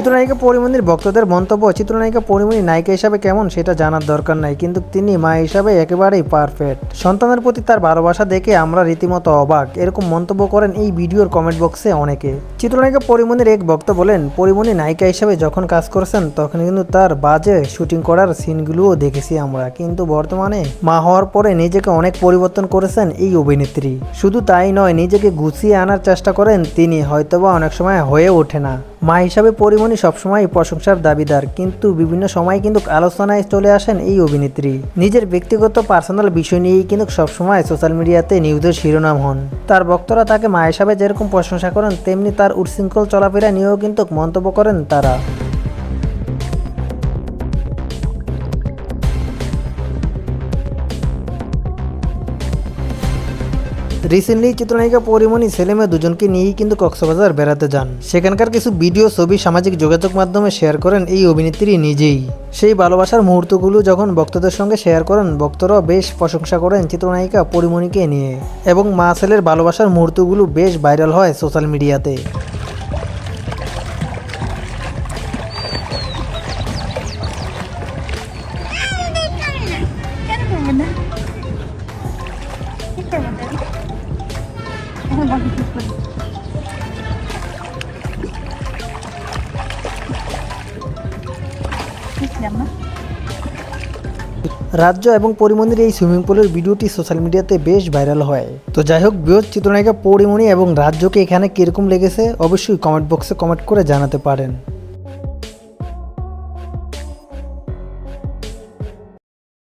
চিত্রনায়িকা পরিমণির ভক্তদের মন্তব্য, চিত্রনায়িকা পরিমণি নায়িকা হিসাবে কেমন সেটা জানার দরকার নাই, কিন্তু তিনি মা হিসাবে একেবারেই পারফেক্ট সন্তানের প্রতি তার ভালোবাসা দেখে আমরা রীতিমতো অবাক। এরকম মন্তব্য করেন এই ভিডিওর কমেন্ট বক্সে অনেকে। চিত্রনায়িকা পরিমণির এক ভক্ত বলেন পরিমণি নায়িকা হিসাবে যখন কাজ করছেন, তখন কিন্তু তার বাজে শুটিং করার সিনগুলোও দেখেছি আমরা। কিন্তু বর্তমানে মা হওয়ার পরে নিজেকে অনেক পরিবর্তন করেছেন এই অভিনেত্রী। শুধু তাই নয়, নিজেকে গুছিয়ে আনার চেষ্টা করেন তিনি, হয়তোবা অনেক সময় হয়ে ওঠে না। মা হিসাবে পরিমণি সবসময় প্রশংসার দাবিদার, কিন্তু বিভিন্ন সময় কিন্তু আলোচনায় চলে আসেন এই অভিনেত্রী। নিজের ব্যক্তিগত পার্সোনাল বিষয় নিয়েই কিন্তু সবসময় সোশ্যাল মিডিয়াতে নিউজের শিরোনাম হন। তার বক্তরা তাকে মা হিসাবে যেরকম প্রশংসা করেন, তেমনি তার উচ্ছৃঙ্খল চলাফেরা নিয়েও কিন্তু মন্তব্য করেন তারা। রিসেন্টলি চিত্রনায়িকা পরিমণি ছেলে মেয়ে দুজনকে নিয়েই কিন্তু কক্সবাজার বেড়াতে যান। সেখানকার কিছু ভিডিও ছবি, সামাজিক যোগাযোগ মাধ্যমে শেয়ার করেন এই অভিনেত্রী নিজেই। সেই ভালোবাসার মুহূর্তগুলো যখন ভক্তদের সঙ্গে শেয়ার করেন, ভক্তরাও বেশ প্রশংসা করেন চিত্রনায়িকা পরিমণিকে নিয়ে। এবং মা ছেলের ভালোবাসার মুহূর্তগুলো বেশ ভাইরাল হয় সোশ্যাল মিডিয়াতে রাজ্য এবং পরিমণির এই সুইমিং পুলের ভিডিওটি সোশ্যাল মিডিয়াতে বেশ ভাইরাল হয়। তো যাই হোক, বৃহৎ চিত্রনায়িকা পরিমণি এবং রাজ্যকে এখানে কীরকম লেগেছে, অবশ্যই কমেন্ট বক্সে কমেন্ট করে জানাতে পারেন।